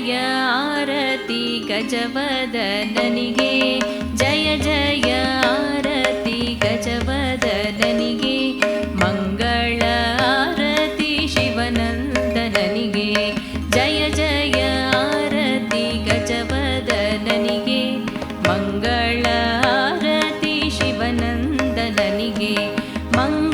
जय आरति गजवदननिगे जय जय आरति गजवदननिगे गजपदे मङ्गलारति शिवनन्दननिगे जय जय आरति गजवदननिगे जयारति आरति शिवनन्दननिगे मङ्ग